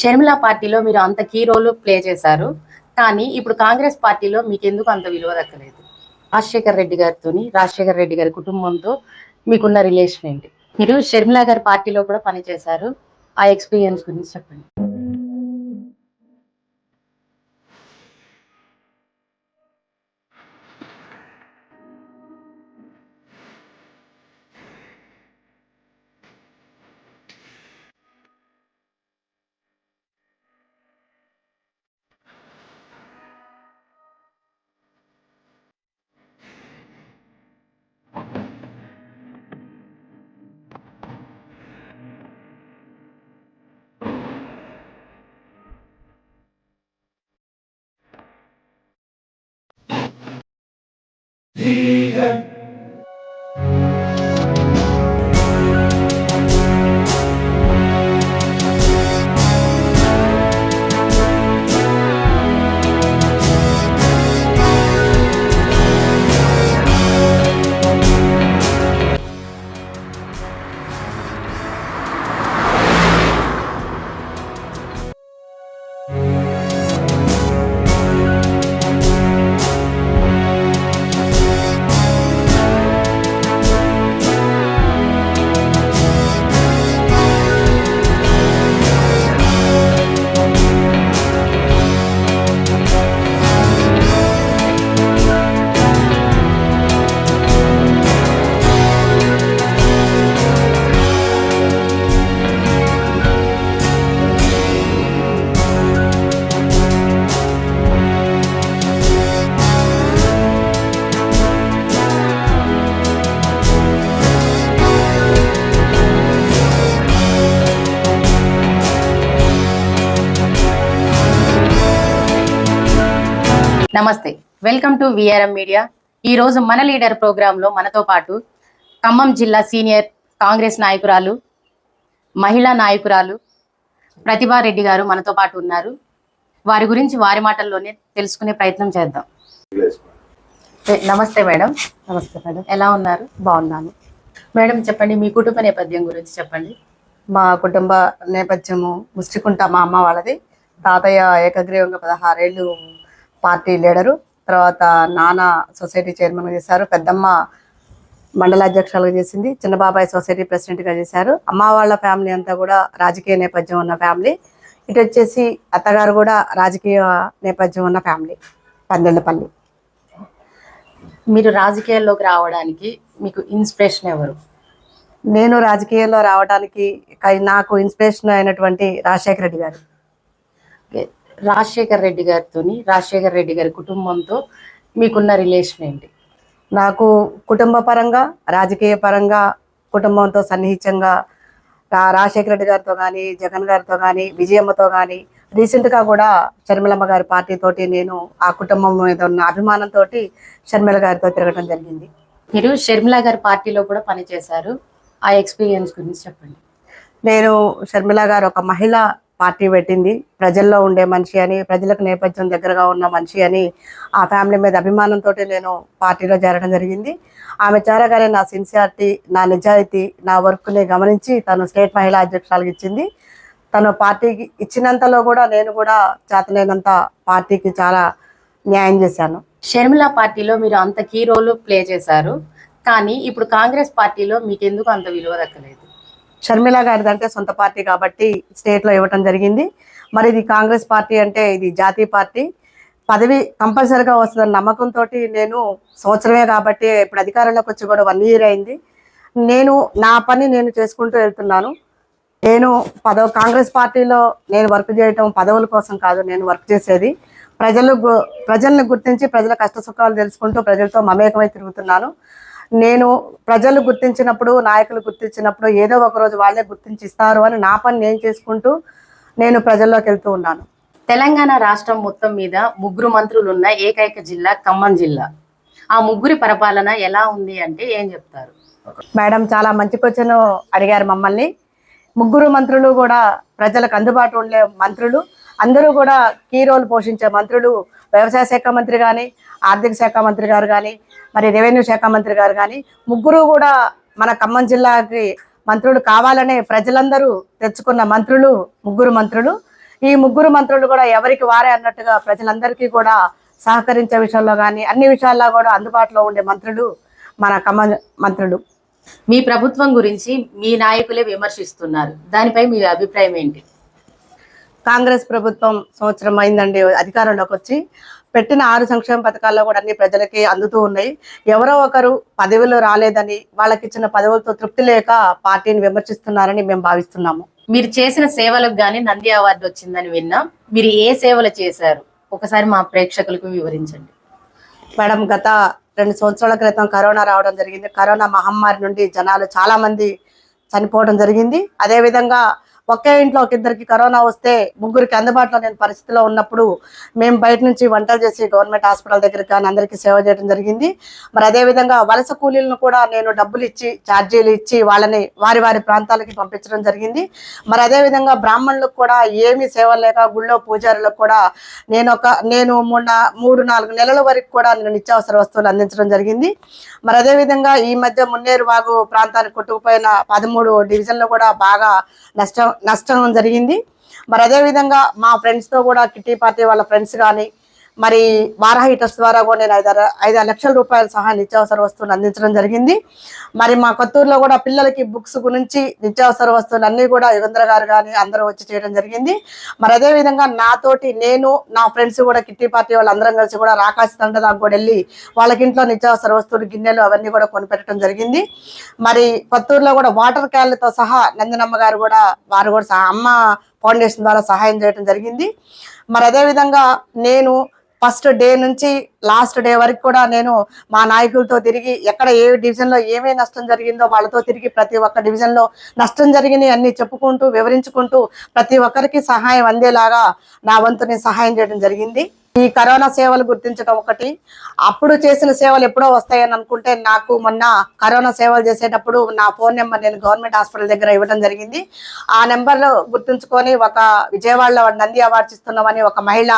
షర్మిల పార్టీలో మీరు అంత కీ రోల్ ప్లే చేశారు. కానీ ఇప్పుడు కాంగ్రెస్ పార్టీలో మీకు ఎందుకు అంత విలువ దక్కలేదు? రాజశేఖర్ రెడ్డి గారితో రాజశేఖర్ రెడ్డి గారి కుటుంబంతో మీకున్న రిలేషన్ ఏంటి? మీరు షర్మిల గారి పార్టీలో కూడా పనిచేశారు. ఆ ఎక్స్పీరియన్స్ గురించి చెప్పండి. He నమస్తే. Welcome to VRM media. ఈ రోజు మన లీడర్ ప్రోగ్రాంలో మనతో పాటు ఖమ్మం జిల్లా సీనియర్ కాంగ్రెస్ నాయకురాలు మహిళా నాయకురాలు ప్రతిభారెడ్డి గారు మనతో పాటు ఉన్నారు. వారి గురించి వారి మాటల్లోనే తెలుసుకునే ప్రయత్నం చేద్దాం. నమస్తే మేడం. నమస్తే మేడం. ఎలా ఉన్నారు? బాగున్నాను. మేడం చెప్పండి మీ కుటుంబ నేపథ్యం గురించి చెప్పండి. మా కుటుంబ నేపథ్యము ముస్టికుంట మా అమ్మ వాళ్ళది. తాతయ్య ఏకగ్రీవంగా పదహారేళ్ళు పార్టీ లీడరు తర్వాత నాన్న సొసైటీ చైర్మన్గా చేశారు పెద్దమ్మ మండల అధ్యక్షులుగా చేసింది చిన్న బాబాయ్ సొసైటీ ప్రెసిడెంట్గా చేశారు. అమ్మ వాళ్ళ ఫ్యామిలీ అంతా కూడా రాజకీయ నేపథ్యం ఉన్న ఫ్యామిలీ. ఇటు వచ్చేసి అత్తగారు కూడా రాజకీయ నేపథ్యం ఉన్న ఫ్యామిలీ పందెళ్ళపల్లి మీరు రాజకీయాల్లోకి రావడానికి మీకు ఇన్స్పిరేషన్ ఎవరు? నేను రాజకీయాల్లో రావడానికి నాకు ఇన్స్పిరేషన్ అయినటువంటి రాజశేఖర రెడ్డి గారు. ఓకే. రాజశేఖర్ రెడ్డి గారితో రాజశేఖర్ రెడ్డి గారి కుటుంబంతో మీకున్న రిలేషన్ ఏంటి? నాకు కుటుంబ పరంగా రాజకీయ పరంగా కుటుంబంతో సన్నిహితంగా రా రాజశేఖర రెడ్డి గారితో కానీ జగన్ గారితో కానీ విజయమ్మతో కానీ రీసెంట్గా కూడా షర్మిలమ్మ గారి పార్టీ తోటి నేను ఆ కుటుంబం మీద ఉన్న అభిమానంతో షర్మిల గారితో తిరగడం జరిగింది. మీరు షర్మిల గారి పార్టీలో కూడా పనిచేశారు. ఆ ఎక్స్పీరియన్స్ గురించి చెప్పండి. నేను షర్మిల గారు ఒక మహిళ పార్టీ పెట్టింది. ప్రజల్లో ఉండే మనిషి అని ప్రజలకు నేపథ్యం దగ్గరగా ఉన్న మనిషి అని ఆ ఫ్యామిలీ మీద అభిమానంతో నేను పార్టీలో చేరడం జరిగింది. ఆమె చేరగానే నా సిన్సియారిటీ నా నిజాయితీ నా వర్క్ని గమనించి తను స్టేట్ మహిళా అధ్యక్షురాలకు ఇచ్చింది. తను పార్టీకి ఇచ్చినంతలో కూడా నేను కూడా చేతలేనంత పార్టీకి చాలా న్యాయం చేశాను. షర్మిల పార్టీలో మీరు అంత కీ రోల్ ప్లే చేశారు. కానీ ఇప్పుడు కాంగ్రెస్ పార్టీలో మీకు ఎందుకు అంత విలువ దక్కలేదు? షర్మిల గారిది అంటే సొంత పార్టీ కాబట్టి స్టేట్లో ఇవ్వటం జరిగింది. మరి ఇది కాంగ్రెస్ పార్టీ అంటే ఇది జాతీయ పార్టీ. పదవి కంపల్సరిగా వస్తుందన్న నమ్మకంతో నేను సంవత్సరమే కాబట్టి ఇప్పుడు అధికారంలోకి వచ్చి కూడా వన్ ఇయర్ అయింది. నేను నా పని నేను చేసుకుంటూ వెళ్తున్నాను. నేను పదవ కాంగ్రెస్ పార్టీలో నేను వర్క్ చేయటం పదవుల కోసం కాదు నేను వర్క్ చేసేది. ప్రజలు గు- గుర్తించి ప్రజల కష్ట సుఖాలు తెలుసుకుంటూ ప్రజలతో మమేకమై తిరుగుతున్నాను. నేను ప్రజలు గుర్తించినప్పుడు నాయకులు గుర్తించినప్పుడు ఏదో ఒక రోజు వాళ్ళే గుర్తించి ఇస్తారు అని నా పని నేను చేసుకుంటూ నేను ప్రజల్లోకి వెళ్తూ ఉన్నాను. తెలంగాణ రాష్ట్రం మొత్తం మీద ముగ్గురు మంత్రులు ఉన్న ఏకైక జిల్లా ఖమ్మం జిల్లా. ఆ ముగ్గురి పరిపాలన ఎలా ఉంది అంటే ఏం చెప్తారు? మేడం చాలా మంచి క్వశ్చన్ అడిగారు మమ్మల్ని. ముగ్గురు మంత్రులు కూడా ప్రజలకు అందుబాటు ఉండే మంత్రులు. అందరూ కూడా కీ రోల్ పోషించే మంత్రులు. వ్యవసాయ శాఖ మంత్రి కానీ ఆర్థిక శాఖ మంత్రి గారు కానీ మరి రెవెన్యూ శాఖ మంత్రి గారు కానీ ముగ్గురు కూడా మన ఖమ్మం జిల్లాకి మంత్రులు కావాలనే ప్రజలందరూ తెచ్చుకున్న మంత్రులు ముగ్గురు మంత్రులు. ఈ ముగ్గురు మంత్రులు కూడా ఎవరికి వారే అన్నట్టుగా ప్రజలందరికీ కూడా సహకరించే విషయంలో కానీ అన్ని విషయాల్లో కూడా అందుబాటులో ఉండే మంత్రులు మన కమ మంత్రులు. మీ ప్రభుత్వం గురించి మీ నాయకులే విమర్శిస్తున్నారు. దానిపై మీ అభిప్రాయం ఏంటి? కాంగ్రెస్ ప్రభుత్వం సంవత్సరం అయిందండి అధికారంలోకి వచ్చి. పెట్టిన ఆరు సంక్షేమ పథకాల్లో కూడా అన్ని ప్రజలకి అందుతూ ఉన్నాయి. ఎవరో ఒకరు పదవులు రాలేదని వాళ్ళకి ఇచ్చిన పదవులతో తృప్తి లేక పార్టీని విమర్శిస్తున్నారని మేము భావిస్తున్నాము. మీరు చేసిన సేవలకు గానీ నంది అవార్డు వచ్చిందని విన్నాం. మీరు ఏ సేవలు చేశారు? ఒకసారి మా ప్రేక్షకులకు వివరించండి. మేడం గత రెండు సంవత్సరాల క్రితం కరోనా రావడం జరిగింది. కరోనా మహమ్మారి నుండి జనాలు చాలా మంది చనిపోవడం జరిగింది. అదే విధంగా ఒకే ఇంట్లో ఒక ఇద్దరికి కరోనా వస్తే ముగ్గురికి అందుబాటులో లేని పరిస్థితిలో ఉన్నప్పుడు మేము బయట నుంచి వంటలు చేసి గవర్నమెంట్ హాస్పిటల్ దగ్గరికి కానీ అందరికీ సేవ చేయడం జరిగింది. మరి అదే విధంగా వలస కూలీలను కూడా నేను డబ్బులు ఇచ్చి ఛార్జీలు ఇచ్చి వాళ్ళని వారి వారి ప్రాంతాలకి పంపించడం జరిగింది. మరి అదే విధంగా బ్రాహ్మణులకు కూడా ఏమీ సేవలు లేక గుళ్ళో పూజారులకు కూడా నేను ఒక నేను మొన్న మూడు నాలుగు నెలల వరకు కూడా నేను నిత్యావసర వస్తువులు అందించడం జరిగింది. మరి అదే విధంగా ఈ మధ్య మున్నేరు వాగు ప్రాంతానికి కొట్టుకుపోయిన పదమూడు డివిజన్లు కూడా బాగా నష్టం నష్టం జరిగింది. మరి అదే విధంగా మా ఫ్రెండ్స్తో కూడా కిట్టి పార్టీ వాళ్ళ ఫ్రెండ్స్ కానీ మరి వారాహి ట్రస్ట్ ద్వారా కూడా నేను ఐదారు ఐదారు లక్షల రూపాయల సహా నిత్యావసర వస్తువులు అందించడం జరిగింది. మరి మా కొత్తూరులో కూడా పిల్లలకి బుక్స్ గురించి నిత్యావసర వస్తువులు అన్నీ కూడా యుగంధ్ర గారు కానీ అందరూ వచ్చి చేయడం జరిగింది. మరి అదే విధంగా నాతోటి నేను నా ఫ్రెండ్స్ కూడా కిట్టి పార్టీ వాళ్ళు అందరం కలిసి కూడా రాకాశ తండ దాకా కూడా వెళ్ళి వాళ్ళకి ఇంట్లో నిత్యావసర వస్తువులు గిన్నెలు అవన్నీ కూడా కొనిపెట్టడం జరిగింది. మరి కొత్తూరులో కూడా వాటర్ క్యాన్లతో సహా నందనమ్మ గారు కూడా వారు కూడా సహా- అమ్మ ఫౌండేషన్ ద్వారా సహాయం చేయడం జరిగింది. మరి అదే విధంగా నేను ఫస్ట్ డే నుంచి లాస్ట్ డే వరకు కూడా నేను మా నాయకులతో తిరిగి ఎక్కడ ఏ డివిజన్లో ఏమేమి నష్టం జరిగిందో వాళ్ళతో తిరిగి ప్రతి ఒక్క డివిజన్లో నష్టం జరిగినాయి అన్నీ చెప్పుకుంటూ వివరించుకుంటూ ప్రతి ఒక్కరికి సహాయం అందేలాగా నా వంతు నేను సహాయం చేయడం జరిగింది. ఈ కరోనా సేవలు గుర్తించడం ఒకటి అప్పుడు చేసిన సేవలు ఎప్పుడో వస్తాయని అనుకుంటే నాకు మొన్న కరోనా సేవలు చేసేటప్పుడు నా ఫోన్ నెంబర్ నేను గవర్నమెంట్ హాస్పిటల్ దగ్గర ఇవ్వడం జరిగింది. ఆ నెంబర్లో గుర్తుంచుకొని ఒక విజయవాడలో నంది అవార్డ్స్ ఇస్తున్నామని ఒక మహిళ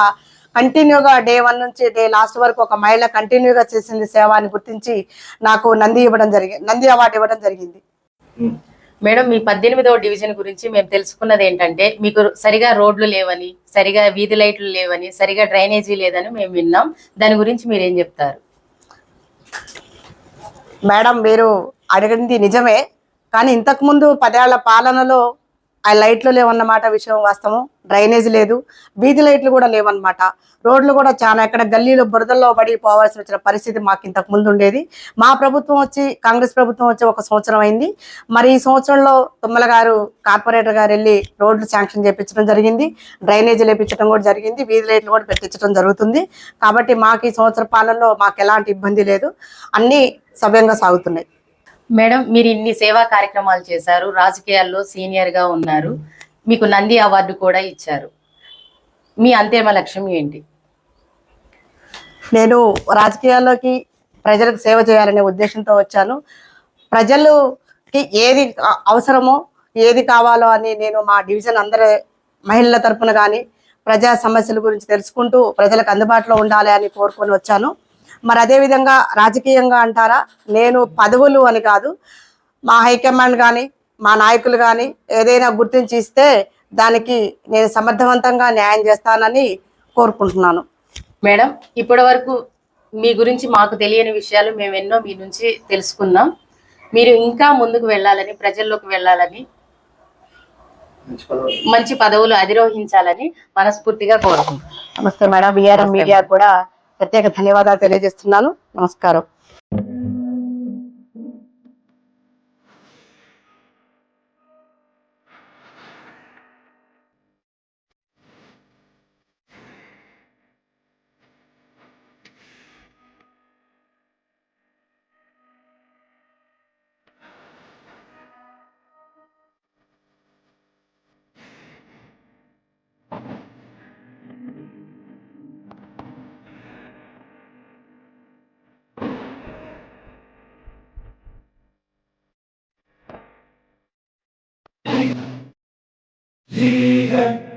కంటిన్యూగా డే వన్ నుంచి డే లాస్ట్ వరకు ఒక మహిళ కంటిన్యూగా చేసింది సేవ అని గుర్తించి నాకు నంది ఇవ్వడం జరిగింది నంది అవార్డు ఇవ్వడం జరిగింది. మేడం మీ పద్దెనిమిదవ డివిజన్ గురించి మేము తెలుసుకున్నది ఏంటంటే మీకు సరిగా రోడ్లు లేవని సరిగా వీధి లైట్లు లేవని సరిగా డ్రైనేజీ లేదని మేము విన్నాం. దాని గురించి మీరు ఏం చెప్తారు? మేడం మీరు అడిగింది నిజమే కానీ ఇంతకుముందు పదేళ్ళ పాలనలో ఆ లైట్లు లేవన్నమాట విషయం వాస్తవం. డ్రైనేజ్ లేదు. బీది లైట్లు కూడా లేవన్నమాట. రోడ్లు కూడా చాలా ఎక్కడ గల్లీలో బురదల్లో పడి పోవాల్సి వచ్చిన పరిస్థితి మాకు ఇంతకు ముందు ఉండేది. మా ప్రభుత్వం వచ్చి కాంగ్రెస్ ప్రభుత్వం వచ్చి ఒక సంవత్సరం అయింది. మరి ఈ సంవత్సరంలో తుమ్మల గారు కార్పొరేటర్ గారు వెళ్ళి రోడ్లు శాంక్షన్ చేపించడం జరిగింది. డ్రైనేజ్ లేపించడం కూడా జరిగింది. వీధి లైట్లు కూడా పెట్టించడం జరుగుతుంది. కాబట్టి మాకు ఈ సంవత్సర పాలనలో మాకు ఎలాంటి ఇబ్బంది లేదు. అన్నీ సవ్యంగా సాగుతున్నాయి. మేడం మీరు ఇన్ని సేవా కార్యక్రమాలు చేశారు రాజకీయాల్లో సీనియర్గా ఉన్నారు. మీకు నంది అవార్డు కూడా ఇచ్చారు. మీ అంతిమ లక్ష్యం ఏంటి? నేను రాజకీయాల్లోకి ప్రజలకు సేవ చేయాలనే ఉద్దేశంతో వచ్చాను. ప్రజలుకి ఏది అవసరమో ఏది కావాలో అని నేను మా డివిజన్ అందరి మహిళల తరపున కానీ ప్రజా సమస్యల గురించి తెలుసుకుంటూ ప్రజలకు అందుబాటులో ఉండాలి అని కోరుకొని వచ్చాను. మరి అదేవిధంగా రాజకీయంగా అంటారా? నేను పదవులు అని కాదు మా హైకమాండ్ కానీ మా నాయకులు కానీ ఏదైనా గుర్తించి ఇస్తే దానికి నేను సమర్థవంతంగా న్యాయం చేస్తానని కోరుకుంటున్నాను. మేడం ఇప్పటి వరకు మీ గురించి మాకు తెలియని విషయాలు మేము ఎన్నో మీ నుంచి తెలుసుకున్నాం. మీరు ఇంకా ముందుకు వెళ్ళాలని ప్రజల్లోకి వెళ్ళాలని మంచి పదవులు అధిరోహించాలని మనస్ఫూర్తిగా కోరుకుంటున్నాం. నమస్తే మేడం. విఆర్ఎం మీడియా కూడా ప్రత్యేక ధన్యవాదాలు తెలియజేస్తున్నాను. నమస్కారం. see them.